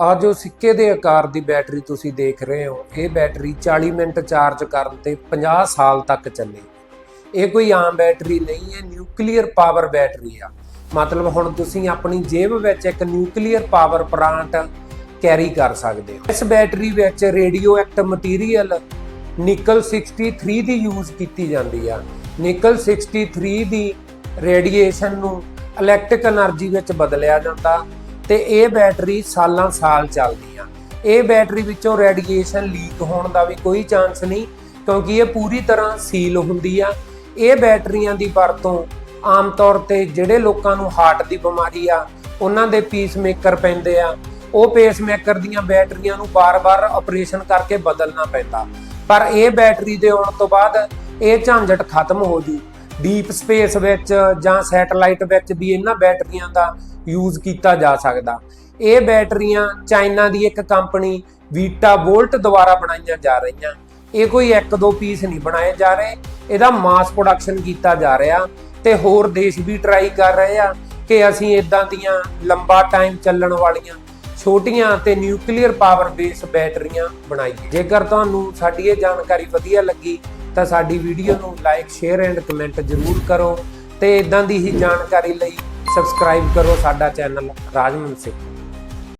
ਆ ਜੋ ਸਿੱਕੇ ਦੇ ਆਕਾਰ ਦੀ ਬੈਟਰੀ ਤੁਸੀਂ ਦੇਖ ਰਹੇ ਹੋ, ਇਹ ਬੈਟਰੀ 40 ਮਿੰਟ ਚਾਰਜ ਕਰਨ ਤੇ 50 ਸਾਲ ਤੱਕ ਚੱਲੇ। ਇਹ ਕੋਈ ਆਮ ਬੈਟਰੀ ਨਹੀਂ ਹੈ, ਨਿਊਕਲੀਅਰ ਪਾਵਰ ਬੈਟਰੀ ਆ। ਮਤਲਬ ਹੁਣ ਤੁਸੀਂ ਆਪਣੀ ਜੇਬ ਵਿੱਚ ਇੱਕ ਨਿਊਕਲੀਅਰ ਪਾਵਰ ਪ੍ਰਾਂਟ ਕੈਰੀ ਕਰ ਸਕਦੇ ਹੋ। ਇਸ ਬੈਟਰੀ ਵਿੱਚ ਰੇਡੀਓ ਐਕਟ ਮਟੀਰੀਅਲ ਨਿਕਲ 63 ਦੀ ਯੂਜ਼ ਕੀਤੀ ਜਾਂਦੀ ਆ। ਨਿਕਲ 63 ਦੀ ਰੇਡੀਏਸ਼ਨ ਨੂੰ ਇਲੈਕਟ੍ਰਿਕ એનર્ਜੀ ਵਿੱਚ ਬਦਲਿਆ ਜਾਂਦਾ। ਤੇ ਇਹ ਬੈਟਰੀ ਸਾਲਾਂ ਸਾਲ ਚੱਲਦੀ ਆ। ਇਹ ਬੈਟਰੀ ਵਿੱਚੋਂ ਰੇਡੀਏਸ਼ਨ ਲੀਕ ਹੋਣ ਦਾ ਵੀ ਕੋਈ ਚਾਂਸ ਨਹੀਂ, ਕਿਉਂਕਿ ਇਹ ਪੂਰੀ ਤਰ੍ਹਾਂ ਸੀਲ ਹੁੰਦੀ ਆ। ਇਹ ਬੈਟਰੀਆਂ ਦੀ ਵਰਤੋਂ ਆਮ ਤੌਰ ਤੇ ਜਿਹੜੇ ਲੋਕਾਂ ਨੂੰ ਹਾਰਟ ਦੀ ਬਿਮਾਰੀ ਆ, ਉਹਨਾਂ ਦੇ ਪੀਸਮੇਕਰ ਪੈਂਦੇ ਆ। ਉਹ ਪੇਸਮੇਕਰ ਦੀਆਂ ਬੈਟਰੀਆਂ ਨੂੰ ਬਾਰ-ਬਾਰ ਆਪਰੇਸ਼ਨ ਕਰਕੇ ਬਦਲਣਾ ਪੈਂਦਾ। ਪਰ ਇਹ ਬੈਟਰੀ ਦੇ ਆਉਣ ਤੋਂ ਬਾਅਦ ਇਹ ਝੰਜਟ ਖਤਮ ਹੋ ਜੂ। ਡੀਪ ਸਪੇਸ ਵਿੱਚ ਜਾਂ ਸੈਟਲਾਈਟ ਵਿੱਚ ਵੀ ਇਹਨਾਂ ਬੈਟਰੀਆਂ ਦਾ ਯੂਜ਼ ਕੀਤਾ ਜਾ ਸਕਦਾ। ਇਹ ਬੈਟਰੀਆਂ ਚਾਈਨਾ ਦੀ ਇੱਕ ਕੰਪਨੀ ਵੀਟਾ ਵੋਲਟ ਦੁਆਰਾ ਬਣਾਈਆਂ ਜਾ ਰਹੀਆਂ। ਇਹ ਕੋਈ ਇੱਕ ਦੋ ਪੀਸ ਨਹੀਂ ਬਣਾਏ ਜਾ ਰਹੇ। ਇਹਦਾ ਮਾਸ ਪ੍ਰੋਡਕਸ਼ਨ ਕੀਤਾ ਜਾ ਰਿਹਾ ਤੇ ਹੋਰ ਦੇਸ਼ ਵੀ ਟਰਾਈ ਕਰ ਰਹੇ ਆ ਕਿ ਅਸੀਂ ਇਦਾਂ ਦੀਆਂ ਲੰਬਾ ਟਾਈਮ ਚੱਲਣ ਵਾਲੀਆਂ ਛੋਟੀਆਂ ਤੇ ਨਿਊਕਲੀਅਰ ਪਾਵਰ ਬੇਸ ਬੈਟਰੀਆਂ ਬਣਾਈਏ। ਜੇਕਰ ਤੁਹਾਨੂੰ ਸਾਡੀ ਇਹ ਜਾਣਕਾਰੀ ਵਧੀਆ ਲੱਗੀ ਤਾਂ ਸਾਡੀ ਵੀਡੀਓ ਨੂੰ ਲਾਈਕ ਸ਼ੇਅਰ ਐਂਡ ਕਮੈਂਟ ਜ਼ਰੂਰ ਕਰੋ ਤੇ ਇਦਾਂ ਦੀ ਹੀ ਜਾਣਕਾਰੀ ਲਈ ਸਬਸਕ੍ਰਾਈਬ ਕਰੋ ਸਾਡਾ ਚੈਨਲ ਰਾਜਮਨ ਸਿੰਘ।